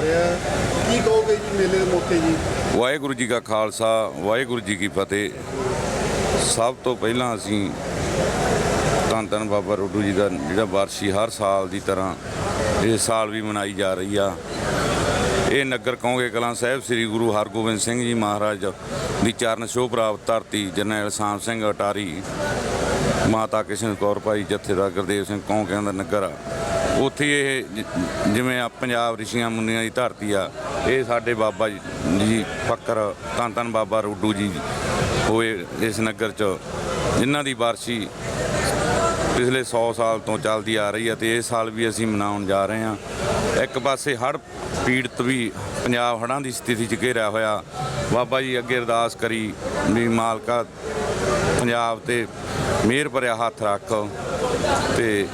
ਰਿਹਾ ਕੀ ਕਹੋਗੇ ਜੀ ਮੇਲੇ ਦੇ ਮੌਕੇ ਜੀ? ਵਾਹਿਗੁਰੂ ਜੀ ਕਾ ਖਾਲਸਾ, ਵਾਹਿਗੁਰੂ ਜੀ ਕੀ ਫਤਿਹ। ਸਭ ਤੋਂ ਪਹਿਲਾਂ ਅਸੀਂ ਧੰਨ ਧੰਨ ਬਾਬਾ ਰੋਡੂ ਜੀ ਦਾ ਜਿਹੜਾ ਵਾਰਸ਼ੀ ਹਰ ਸਾਲ ਦੀ ਤਰ੍ਹਾਂ ਇਸ ਸਾਲ ਵੀ ਮਨਾਈ ਜਾ ਰਹੀ ਆ। ਇਹ ਨਗਰ ਕੌਂਗੇ ਕਲਾਂ ਸਾਹਿਬ ਸ੍ਰੀ ਗੁਰੂ ਹਰਗੋਬਿੰਦ ਸਿੰਘ ਜੀ ਮਹਾਰਾਜ ਦੀ ਚਰਨ ਛੋਹ ਪ੍ਰਾਪਤ ਧਰਤੀ, ਜਰਨੈਲ ਸਾਮ ਸਿੰਘ ਅਟਾਰੀ, ਮਾਤਾ ਕਿਸ਼ਨ ਕੌਰ ਭਾਈ ਜਥੇਦਾਰ ਗੁਰਦੇਵ ਸਿੰਘ ਕੌਂਕਿਆਂ ਦਾ ਨਗਰ ਆ। ਉੱਥੇ ਇਹ ਜ- ਜਿਵੇਂ ਆ ਪੰਜਾਬ ਰਿਸ਼ੀਆਂ ਮੁੰਨੀਆਂ ਦੀ ਧਰਤੀ ਆ, ਇਹ ਸਾਡੇ ਬਾਬਾ ਜੀ ਜੀ ਫੱਕਰ, ਧੰਨ ਧੰਨ ਬਾਬਾ ਰੋਡੂ ਜੀ ਹੋਏ ਇਸ ਨਗਰ 'ਚ, ਜਿਨ੍ਹਾਂ ਦੀ ਵਾਰਸ਼ੀ ਪਿਛਲੇ 100 ਸਾਲ ਤੋਂ ਚੱਲਦੀ ਆ ਰਹੀ ਹੈ ਤੇ ਇਸ ਸਾਲ ਵੀ ਅਸੀਂ ਮਨਾਉਣ ਜਾ ਰਹੇ ਹਾਂ। ਇੱਕ ਪਾਸੇ ਹੜ੍ਹ ਪੀੜਤ ਵੀ ਪੰਜਾਬ ਹੜ੍ਹਾਂ ਦੀ ਸਥਿਤੀ 'ਚ ਘੇਰਿਆ ਹੋਇਆ, ਬਾਬਾ ਜੀ ਅੱਗੇ ਅਰਦਾਸ ਕਰੀ ਵੀ ਮਾਲਕਾ ਪੰਜਾਬ ਤੇ ਮਿਹਰ ਭਰਿਆ ਹੱਥ ਰੱਖ ਤੇ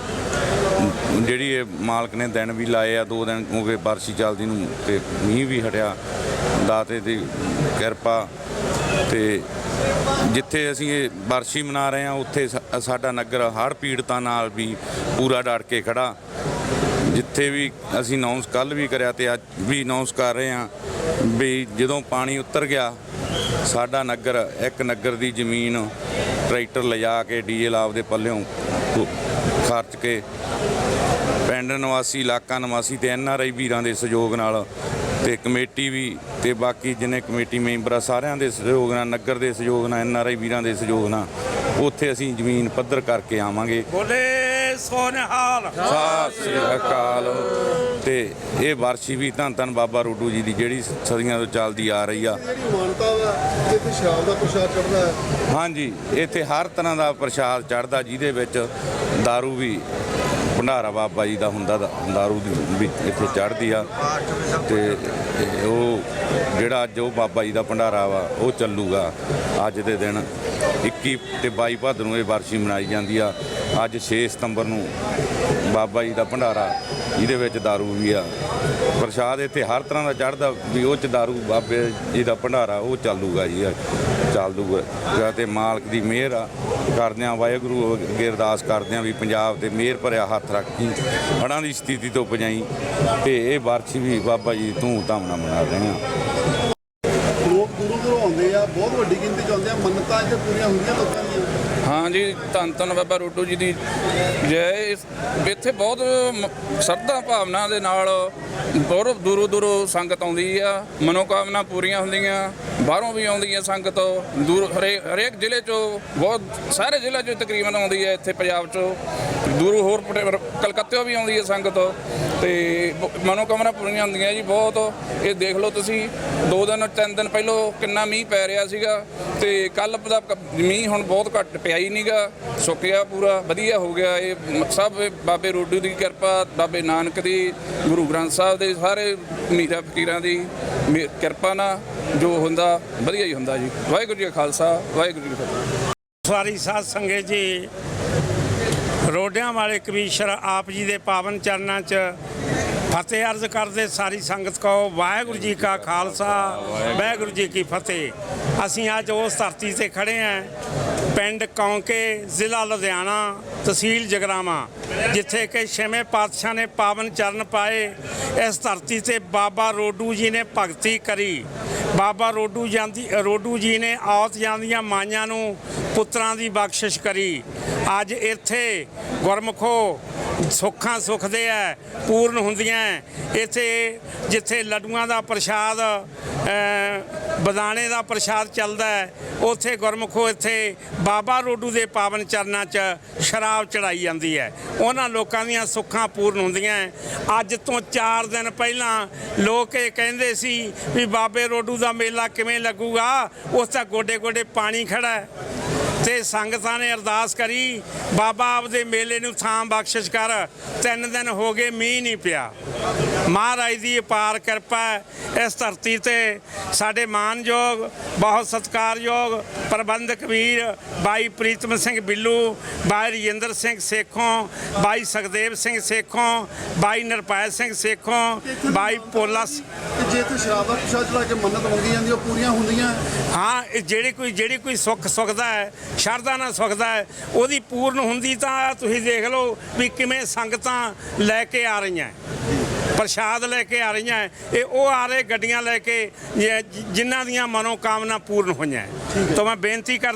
ਜਿਹੜੀ ਇਹ ਮਾਲਕ ਨੇ ਦਿਨ ਵੀ ਲਾਏ ਆ, ਦੋ ਦਿਨ ਹੋ ਗਏ ਬਾਰਿਸ਼ ਚੱਲਦੀ ਨੂੰ ਤੇ ਮੀਂਹ ਵੀ ਹਟਿਆ। ਦਾਤੇ ਦੀ ਕਿਰਪਾ ਤੇ ਜਿੱਥੇ ਅਸੀਂ ਇਹ ਬਾਰਸ਼ੀ ਮਨਾ ਰਹੇ ਹਾਂ ਉੱਥੇ ਸਾਡਾ ਨਗਰ ਹੜ੍ਹ ਪੀੜਤਾਂ ਨਾਲ ਵੀ ਪੂਰਾ ਡਟ ਕੇ ਖੜਾ। ਜਿੱਥੇ ਵੀ ਅਸੀਂ ਅਨਾਉਂਸ ਕੱਲ ਵੀ ਕਰਿਆ ਤੇ ਅੱਜ ਵੀ ਅਨਾਉਂਸ ਕਰ ਰਹੇ ਹਾਂ ਵੀ ਜਦੋਂ ਪਾਣੀ ਉਤਰ ਗਿਆ, ਸਾਡਾ ਨਗਰ ਇੱਕ ਨਗਰ ਦੀ ਜ਼ਮੀਨ ਟਰੈਕਟਰ ਲਿਜਾ ਕੇ ਡੀਜ਼ਲ ਆਪਦੇ ਪੱਲਿਓਂ ਖਰਚ ਕੇ ਪਿੰਡ ਨਿਵਾਸੀ, ਇਲਾਕਾ ਨਿਵਾਸੀ ਤੇ ਐਨ ਆਰ ਆਈ ਵੀਰਾਂ ਦੇ ਸਹਿਯੋਗ ਨਾਲ ਤੇ ਕਮੇਟੀ ਵੀ ਤੇ ਬਾਕੀ ਜਿੰਨੇ ਕਮੇਟੀ ਮੈਂਬਰ ਆ, ਸਾਰਿਆਂ ਦੇ ਸਹਿਯੋਗ ਨਾਲ, ਨਗਰ ਦੇ ਸਹਿਯੋਗ ਨਾਲ ਐਨ ਆਰ ਆਈ ਵੀਰਾਂ ਦੇ ਸਹਿਯੋਗ ਨਾਲ ਉੱਥੇ ਅਸੀਂ ਜ਼ਮੀਨ ਪੱਧਰ ਕਰਕੇ ਆਵਾਂਗੇ। ਬੋਲੇ। ਸੋਨਹਾਲ ਸਤਿ ਸ੍ਰੀ ਅਕਾਲ। ਤੇ ਇਹ ਵਾਰਸ਼ੀ ਵੀ ਧੰਨ ਧੰਨ ਬਾਬਾ ਰੋਡੂ ਜੀ ਦੀ ਜਿਹੜੀ ਸਦੀਆਂ ਤੋਂ ਚੱਲਦੀ ਆ ਰਹੀ ਆ। ਜਿਹੜੀ ਮਾਨਤਾ ਵਾ ਕਿ ਇੱਥੇ ਸ਼ਰਾਬ ਦਾ ਪ੍ਰਸ਼ਾਦ ਚੜਦਾ ਹੈ। ਹਾਂਜੀ ਇੱਥੇ ਹਰ ਤਰ੍ਹਾਂ ਦਾ ਪ੍ਰਸ਼ਾਦ ਚੜਦਾ ਜਿਹਦੇ ਵਿੱਚ दारू ਵੀ ਭੰਡਾਰਾ ਬਾਬਾ ਜੀ ਦਾ ਹੁੰਦਾ ਦਾ दारू ਦੀ ਵੀ ਇੱਥੇ ਚੜਦੀ ਆ ਤੇ ਇਹ ਉਹ ਜਿਹੜਾ ਅੱਜ ਉਹ ਬਾਬਾ ਜੀ ਦਾ ਭੰਡਾਰਾ ਵਾ ਉਹ ਚੱਲੂਗਾ ਅੱਜ ਦੇ ਦਿਨ 21 ਤੇ 22 ਭਾਦਰ ਨੂੰ ਇਹ ਵਾਰਸ਼ੀ ਮਨਾਈ ਜਾਂਦੀ ਆ ਅੱਜ 6 ਸਤੰਬਰ ਨੂੰ ਬਾਬਾ ਜੀ ਦਾ ਭੰਡਾਰਾ ਜਿਹਦੇ ਵਿੱਚ दारू ਵੀ ਆ ਪ੍ਰਸ਼ਾਦ ਇੱਥੇ ਹਰ ਤਰ੍ਹਾਂ ਦਾ ਚੜਦਾ ਵੀ ਉਹ ਚ दारू ਬਾਬੇ ਜੀ ਦਾ ਭੰਡਾਰਾ ਉਹ ਚੱਲੂਗਾ ਜੀ ਚੱਲ ਦੂਗਾ ਤੇ ਮਾਲਕ ਦੀ ਮਿਹਰ ਆ ਕਰਦੇ ਆ ਵਾਹਿਗੁਰੂ ਅੱਗੇ ਅਰਦਾਸ ਕਰਦੇ ਆ ਵੀ ਪੰਜਾਬ ਤੇ ਮਿਹਰ ਭਰਿਆ ਹੱਥ ਰੱਖੀ ਹੜ੍ਹਾਂ ਦੀ ਸਥਿਤੀ ਤੋਂ ਬਚਾਈ ਤੇ ਇਹ ਵਾਰਸ਼ੀ ਵੀ ਬਾਬਾ ਜੀ ਧੂਮ ਧਾਮ ਨਾਲ ਮਨਾ ਰਹੇ ਆ। ਲੋਕ ਦੂਰੋਂ ਦੂਰੋਂ ਆਉਂਦੇ ਆ ਬਹੁਤ ਵੱਡੀ ਗਿਣਤੀ ਚ ਆਉਂਦੇ ਆ ਮੰਨਤਾਂ ਇੱਥੇ ਪੂਰੀਆਂ ਹੁੰਦੀਆਂ ਲੋਕਾਂ ਦੀਆਂ। ਹਾਂ ਜੀ ਧੰਨ ਧੰਨ ਬਾਬਾ ਰੋਡੂ ਜੀ ਦੀ ਜੈ। ਇਸ- ਇੱਥੇ ਬਹੁਤ ਸ਼ਰਧਾ ਭਾਵਨਾ ਦੇ ਨਾਲ ਬਹੁਤ ਦੂਰੋਂ ਦੂਰੋਂ ਸੰਗਤ ਆਉਂਦੀ ਆ ਮਨੋਕਾਮਨਾ ਪੂਰੀਆਂ ਹੁੰਦੀਆਂ। ਬਾਹਰੋਂ ਵੀ ਆਉਂਦੀ ਹੈ ਸੰਗਤ, ਦੂਰ ਹਰੇ ਹਰੇਕ ਜ਼ਿਲ੍ਹੇ ਚੋਂ ਬਹੁਤ, ਸਾਰੇ ਜ਼ਿਲ੍ਹੇ ਚੋਂ ਤਕਰੀਬਨ ਆਉਂਦੀ ਹੈ ਇੱਥੇ ਪੰਜਾਬ ਚੋਂ। ਦੂਰੋਂ ਹੋਰ ਪਟੇ- ਕਲਕੱਤਿਓਂ ਵੀ ਆਉਂਦੀ ਹੈ ਸੰਗਤ, ਤੇ ਬ- ਮਨੋਕਾਮਨਾ ਪੂਰੀਆਂ ਹੁੰਦੀਆਂ ਜੀ ਬਹੁਤ। ਇਹ ਦੇਖ ਲਓ ਤੁਸੀਂ, ਦੋ ਦਿਨ, ਤਿੰਨ ਦਿਨ ਪਹਿਲਾਂ ਕਿੰਨਾ ਮੀਂਹ ਪੈ ਰਿਹਾ ਸੀਗਾ, ਤੇ ਕੱਲ ਦਾ ਮੀਂਹ ਹੁਣ ਬਹੁਤ ਘੱਟ ਪਿਆ ਹੀ ਨਹੀਂਗਾ ਸੁੱਕਿਆ ਪੂਰਾ, ਵਧੀਆ ਹੋ ਗਿਆ ਇਹ। ਸਭ ਬਾਬੇ ਰੋਡੂ ਦੀ ਕਿਰਪਾ, ਬਾਬੇ ਨਾਨਕ ਦੀ, ਗੁਰੂ ਗ੍ਰੰਥ ਸਾਹਿਬ ਦੇ ਸਾਰੇ ਮੀਰਾ ਫਕੀਰਾਂ ਦੀ ਮੇ- ਕਿਰਪਾ ਨਾਲ ਜੋ ਹੁੰਦਾ ਵਧੀਆ ਹੀ ਹੁੰਦਾ ਜੀ। ਵਾਹਿਗੁਰੂ ਜੀ ਕਾ ਖਾਲਸਾ, ਵਾਹਿਗੁਰੂ ਜੀ ਕੀ ਫਤਿਹ। ਸਵਾਰੀ ਸਾਧ ਸੰਗਤ ਜੀ, ਰੋਡਿਆਂ ਵਾਲੇ ਕਵੀਸ਼ਰ ਆਪ ਜੀ ਦੇ ਪਾਵਨ ਚਰਨਾਂ 'ਚ ਫਤਿਹ ਅਰਜ਼ ਕਰਦੇ, ਸਾਰੀ ਸੰਗਤ ਕਹੋ, ਵਾਹਿਗੁਰੂ ਜੀ ਕਾ ਖਾਲਸਾ, ਵਾਹਿਗੁਰੂ ਜੀ ਕੀ ਫਤਿਹ। ਅਸੀਂ ਅੱਜ ਉਸ ਧਰਤੀ ਤੇ ਖੜੇ ਆਂ, ਪਿੰਡ ਕੌਂਕੇ, ਜ਼ਿਲ੍ਹਾ ਲੁਧਿਆਣਾ, ਤਹਿਸੀਲ ਜਗਰਾਵਾਂ, ਜਿੱਥੇ ਕਿ ਛੇਵੇਂ ਪਾਤਸ਼ਾਹ ਨੇ ਪਾਵਨ ਚਰਨ ਪਾਏ। ਇਸ ਧਰਤੀ ਤੇ ਬਾਬਾ ਰੋਡੂ ਜੀ ਨੇ ਭਗਤੀ ਕਰੀ। ਬਾਬਾ ਰੋਡੂ ਜਾਂਦੀ ਰੋਡੂ ਜੀ ਨੇ ਔਤ ਜਾਂਦੀਆਂ ਮਾਈਆਂ ਨੂੰ ਪੁੱਤਰਾਂ ਦੀ ਬਖਸ਼ਿਸ਼ ਕਰੀ। ਅੱਜ ਇੱਥੇ ਗੁਰਮਖੋ ਸੁੱਖਾਂ ਸੁਖਦੇ ਐ, ਪੂਰਨ ਹੁੰਦੀਆਂ ਇੱਥੇ ਜਿੱਥੇ ਲੱਡੂਆਂ ਦਾ ਪ੍ਰਸ਼ਾਦ ਬਦਾਣੇ ਦਾ ਪ੍ਰਸ਼ਾਦ ਚੱਲਦਾ ਹੈ। ਉੱਥੇ ਗੁਰਮਖੋ ਇੱਥੇ ਬਾਬਾ ਰੋਡੂ ਦੇ ਪਾਵਨ ਚਰਨਾਂ 'ਚ ਸ਼ਰਾਬ ਚੜਾਈ ਜਾਂਦੀ ਹੈ। ਉਹਨਾਂ ਲੋਕਾਂ ਦੀਆਂ ਸੁੱਖਾਂ ਪੂਰਨ ਹੁੰਦੀਆਂ ਐ। ਅੱਜ ਤੋਂ 4 ਦਿਨ ਪਹਿਲਾਂ ਲੋਕ ਇਹ ਕਹਿੰਦੇ ਸੀ ਵੀ ਬਾਬੇ ਰੋਡੂ ਦਾ ਮੇਲਾ ਕਿਵੇਂ ਲੱਗੂਗਾ? ਉਸ ਤਾਂ ਗੋਡੇ ਗੋਡੇ ਪਾਣੀ ਖੜਾ ਹੈ। ਤੇ ਸੰਗਤਾਂ ਨੇ ਅਰਦਾਸ ਕਰੀ ਬਾਬਾ ਆਪਦੇ ਮੇਲੇ ਨੂੰ ਥਾਂ ਬਖਸ਼ਿਸ਼ ਕਰ ਤਿੰਨ ਦਿਨ ਹੋ ਗਏ ਮੀਂਹ ਨਹੀਂ ਪਿਆ। ਮਹਾਰਾਜ ਦੀ ਅਪਾਰ ਕਿਰਪਾ ਇਸ ਧਰਤੀ ਤੇ ਸਾਡੇ ਮਾਨਯੋਗ ਬਹੁਤ ਸਤਿਕਾਰਯੋਗ ਪ੍ਰਬੰਧਕ ਵੀਰ ਬਾਈ ਪ੍ਰੀਤਮ ਸਿੰਘ ਬਿੱਲੂ ਬਾਈ ਰਜਿੰਦਰ ਸਿੰਘ ਸੇਖੋਂ ਬਾਈ ਸੁਖਦੇਵ ਸਿੰਘ ਸੇਖੋਂ ਬਾਈ ਨਿਰਪੈ ਸਿੰਘ ਸੇਖੋਂ ਬਾਈ ਪੋਲਾ ਜੇ ਇੱਥੇ ਸ਼ਰਾਬ ਦਾ ਪ੍ਰਸ਼ਾਦ ਕੇ ਮੰਨਤ ਮੰਗੀ ਜਾਂਦੀ ਉਹ ਪੂਰੀਆਂ ਹੁੰਦੀਆਂ? ਹਾਂ ਇਹ ਜਿਹੜੀ ਕੋਈ ਜਿਹੜੀ ਕੋਈ ਸੁੱਖ ਸੁਖਦਾ ਹੈ ਸ਼ਰਧਾ ਨਾਲ ਸੁਖਦਾ ਹੈ ਉਹਦੀ ਪੂਰਨ ਹੁੰਦੀ ਤਾਂ ਤੁਸੀਂ ਦੇਖ ਲਓ ਵੀ ਕਿਵੇਂ ਸੰਗਤਾਂ ਲੈ ਕੇ ਆ ਰਹੀਆਂ ਪ੍ਰਸ਼ਾਦ ਲੈ ਕੇ ਆ ਰਹੀਆਂ ਇਹ ਉਹ ਆ ਰਹੇ ਗੱਡੀਆਂ ਲੈ ਕੇ ਜਿਨ੍ਹਾਂ ਦੀਆਂ ਮਨੋਕਾਮਨਾ ਪੂਰਨ ਹੋਈਆਂ। ਤਾਂ ਮੈਂ ਬੇਨਤੀ ਕਰ